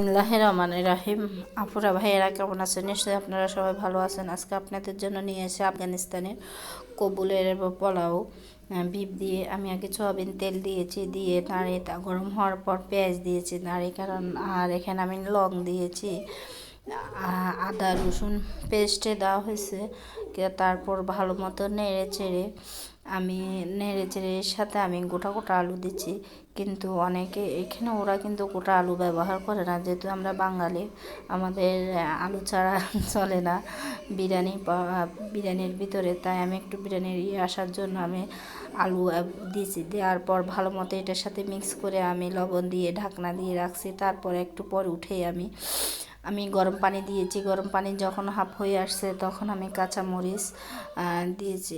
বিসমিল্লাহ রহমান রাহিম। আপুরা ভাইয়েরা কেমন আছেন? নিশ্চয়ই আপনারা সবাই ভালো আছেন। আজকে আপনাদের জন্য নিয়ে এসে আফগানিস্তানের কবুলের পোলাও বিপ দিয়ে আমি আগে সয়াবিন তেল দিয়েছি, দিয়ে নাড়ে তা গরম হওয়ার পর পেঁয়াজ দিয়েছি, নাড়ে কারণ আর এখানে আমি লং দিয়েছি। আদা, রসুন পেস্টে দেওয়া হয়েছে। তারপর ভালো মতো নেড়ে চেড়ে আমি নেড়ে চেড়ে এর সাথে আমি গোটা গোটা আলু দিচ্ছি। কিন্তু অনেকে, এখানে ওরা কিন্তু গোটা আলু ব্যবহার করে না। যেহেতু আমরা বাঙালি, আমাদের আলু ছাড়া চলে না বিরিয়ানি বিরিয়ানির ভিতরে। তাই আমি একটু বিরিয়ানির ইয়ে আসার জন্য আমি আলু দিয়েছি। দেওয়ার পর ভালো মতো এটার সাথে মিক্স করে আমি লবণ দিয়ে ঢাকনা দিয়ে রাখছি। তারপর একটু পর উঠেই আমি আমি গরম পানি দিয়েছি। গরম পানি যখন হাফ হয়ে আসছে, তখন আমি কাঁচামরিচ দিয়েছি।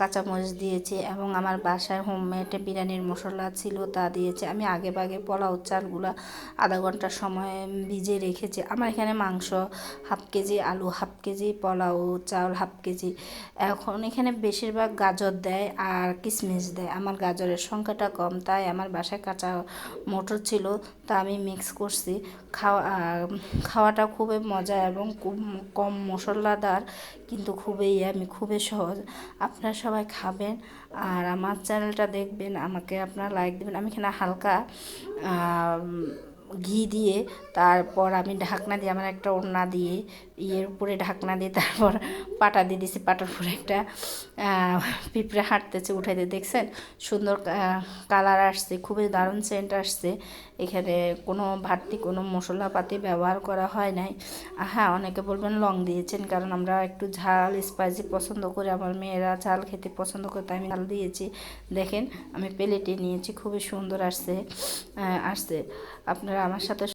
কাঁচামরিচ দিয়েছি এবং আমার বাসায় হোমমেড বিরিয়ানির মশলা ছিল তা দিয়েছি। আমি আগে ভাগে পোলাও চালগুলো আধা ঘণ্টা সময় ভিজে রেখেছি। আমার এখানে মাংস হাফ কেজি, আলু হাফ কেজি, পোলাও চাউল হাফ কেজি। এখন এখানে বেশিরভাগ গাজর দেয় আর কিশমিশ দেয়। আমার গাজরের সংখ্যাটা কম, তাই আমার বাসায় কাঁচা মোটর ছিল, তা আমি মিক্স করছি। খাওয়া খাওয়াটা খুবই মজা এবং খুব কম মশলাদার, কিন্তু খুবই আমি খুবই সহজ। আপনারা সবাই খাবেন আর আমার চ্যানেলটা দেখবেন, আমাকে আপনারা লাইক দেবেন। আমি এখানে হালকা ঘি দিয়ে, তারপর আমি ঢাকনা দিয়ে, আমার একটা ওড়না দিয়ে, ইয়ের উপরে ঢাকনা দিয়ে, তারপর পাটা দিয়ে দিয়েছি, পাটার উপরে একটা পিঁপড়ে হাঁটতেছে, উঠাইতে দেখছেন? সুন্দর কালার আসছে, খুবই দারুণ সেন্ট আসছে। এখানে কোনো ভাতটি, কোনো মশলাপাতি ব্যবহার করা হয় নাই। হ্যাঁ অনেকে বলবেন লং দিয়েছেন, কারণ আমরা একটু ঝাল স্পাইসি পছন্দ করি, আমার মেয়েরা ঝাল খেতে পছন্দ করে, তাই আমি ঝাল দিয়েছি। দেখেন, আমি প্লেটে নিয়েছি, খুবই সুন্দর আসছে আসছে। আপনারা আমার সাথে